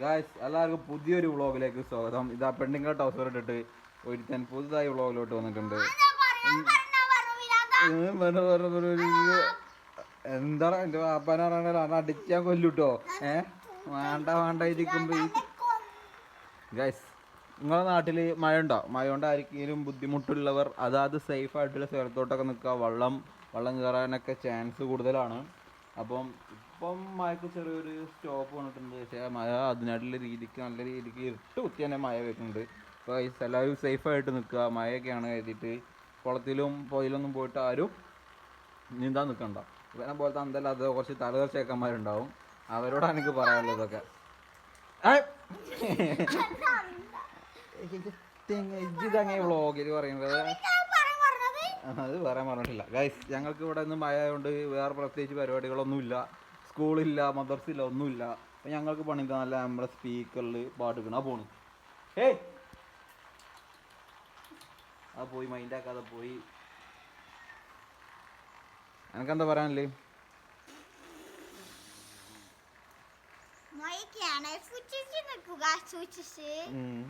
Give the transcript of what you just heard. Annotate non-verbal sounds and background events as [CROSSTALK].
Guys എല്ലാവർക്കും പുതിയൊരു വ്ളോഗിലേക്ക് സ്വാഗതം. ഇതാ പെണ്ണിങ്ങൾ ടൗസർ ഇട്ടിട്ട് ഒരുത്തൻ പുതുതായി വ്ളോഗിലോട്ട് വന്നിട്ടുണ്ട്. എന്താണ് എന്റെ വെറു, പറയണല്ലോ ഒരു അടിച്ചാൽ കൊല്ലൂട്ടോ? ഏ? വേണ്ട വേണ്ട ഇരിക്കുമ്പോ ഗൈസ് നിങ്ങളുടെ നാട്ടിൽ മഴ ഉണ്ടോ മഴ കൊണ്ടായിരിക്കും ബുദ്ധിമുട്ടുള്ളവർ അതാത് സേഫ് ആയിട്ടുള്ള സ്ഥലത്തോട്ടൊക്കെ നിൽക്കുക. വള്ളം വള്ളം കയറാനൊക്കെ ചാൻസ് കൂടുതലാണ്. അപ്പം ഇപ്പം മഴക്ക് ചെറിയൊരു സ്റ്റോപ്പ് വന്നിട്ടുണ്ട്. പക്ഷേ മഴ അതിനായിട്ടുള്ള രീതിക്ക് നല്ല രീതിക്ക് ഇരുട്ട് കുത്തി തന്നെ മഴ വരുന്നുണ്ട് അപ്പോൾ ഗൈസ് എല്ലാവരും സേഫായിട്ട് നിൽക്കുക. മഴയൊക്കെയാണ് കരുതിയിട്ട് കുളത്തിലും പുഴയിലൊന്നും പോയിട്ട് ആരും നീന്താൻ നിൽക്കണ്ട. ഇവനെ പോലത്തെ അന്തല്ലാതെ കുറച്ച് തലകർ ചേക്കന്മാരുണ്ടാവും അവരോടാണ് എനിക്ക് പറയാനുള്ളതൊക്കെ! [LAUGHS] [LAUGHS] ഇതങ്ങനെ വ്ളോഗിൽ പറയുന്നത്? അത് പറയാൻ പറഞ്ഞിട്ടില്ല. ഗൈസ് ഞങ്ങൾക്ക് ഇവിടെ നിന്ന് മഴ ആയതുകൊണ്ട് വേറെ പ്രത്യേകിച്ച് പരിപാടികളൊന്നുമില്ല. സ്കൂളില്ല മദർസില്ല ഒന്നുമില്ല. അപ്പം ഞങ്ങൾക്ക് പണിക്കാൻ നല്ല നമ്മുടെ സ്പീക്കറിൽ പാട്ട് കിണ പോണ്. ഏയ് ആ പോയി മൈൻഡാക്കാതെ പോയി. എനിക്കെന്താ പറയാനല്ലേ? മഴയ്ക്കാണ്. സൂക്ഷിച്ച് നിൽക്കുക സൂക്ഷിച്ച്. ഉം.